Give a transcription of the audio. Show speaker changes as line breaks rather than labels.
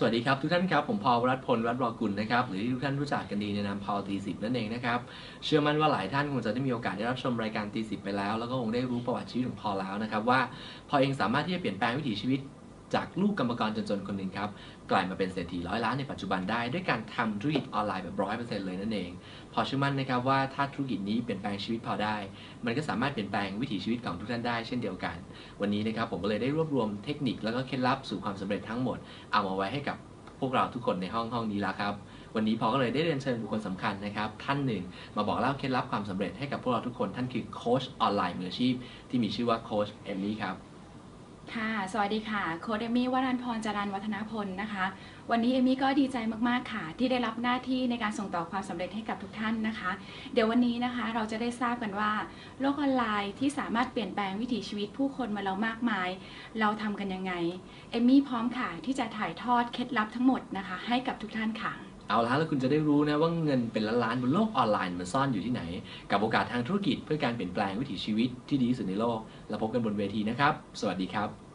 สวัสดีครับทุกท่านครับ ผมพอลวรัตน์พลวัตน์รอกุลนะครับหรือที่ทุกท่านรู้จักกันดีในนามพอลตีสิบนั่นเองนะครับเชื่อมั่นว่าหลายท่านคงจะได้มีโอกาสได้รับชมรายการตีสิบไปแล้ว แล้วก็คงได้รู้ประวัติชีวิตของพอลแล้วนะครับว่าพอเองสามารถที่จะเปลี่ยนแปลงวิถีชีวิต จากลูกกรรมกรจนๆคนหนึ่งครับ กลายมาเป็นเศรษฐีร้อยล้านในปัจจุบันได้ด้วยการทำธุรกิจออนไลน์แบบร้อยเปอร์เซ็นต์เลยนั่นเอง พอเชื่อมั่นนะครับว่าถ้าธุรกิจนี้เปลี่ยนแปลงชีวิตพอได้ มันก็สามารถเปลี่ยนแปลงวิถีชีวิตของทุกท่านได้เช่นเดียวกัน วันนี้นะครับผมก็เลยได้รวบรวมเทคนิคแล้วก็เคล็ดลับสู่ความสำเร็จทั้งหมด เอามาไว้ให้กับพวกเราทุกคนในห้องห้องนี้แล้วครับวันนี้พอก็เลยได้เรียนเชิญบุคคลสำคัญนะครับ ท่านหนึ่ง มาบอกเล่าเคล็ดลับความสำเร็จให้กับพวกเราทุกคนท่านคือโค้ชออนไลน์มืออาชีพ ที่มีชื่อว่าโค้ชเอมมี่ครับ
ค่ะ สวัสดีค่ะ โค้ดเอมี่วรันพรจรันวัฒนพลนะคะ วันนี้เอมี่ก็ดีใจมากๆค่ะ ที่ได้รับหน้าที่ในการส่งต่อความสำเร็จให้กับทุกท่านนะคะ เดี๋ยววันนี้นะคะเราจะได้ทราบกันว่า โลกออนไลน์ที่สามารถเปลี่ยนแปลงวิถีชีวิตผู้คนมาเรามากมาย เราทำกันยังไง เอมี่พร้อมค่ะที่จะถ่ายทอดเคล็ดลับทั้งหมดนะคะ ให้กับทุกท่านค่ะ
เอาละแล้วคุณจะได้รู้นะว่าเงินเป็นล้านล้านบนโลกออนไลน์มันซ่อนอยู่ที่ไหน กับโอกาสทางธุรกิจเพื่อการเปลี่ยนแปลงวิถีชีวิตที่ดีที่สุดในโลก แล้วพบกันบนเวทีนะครับ สวัสดีครับ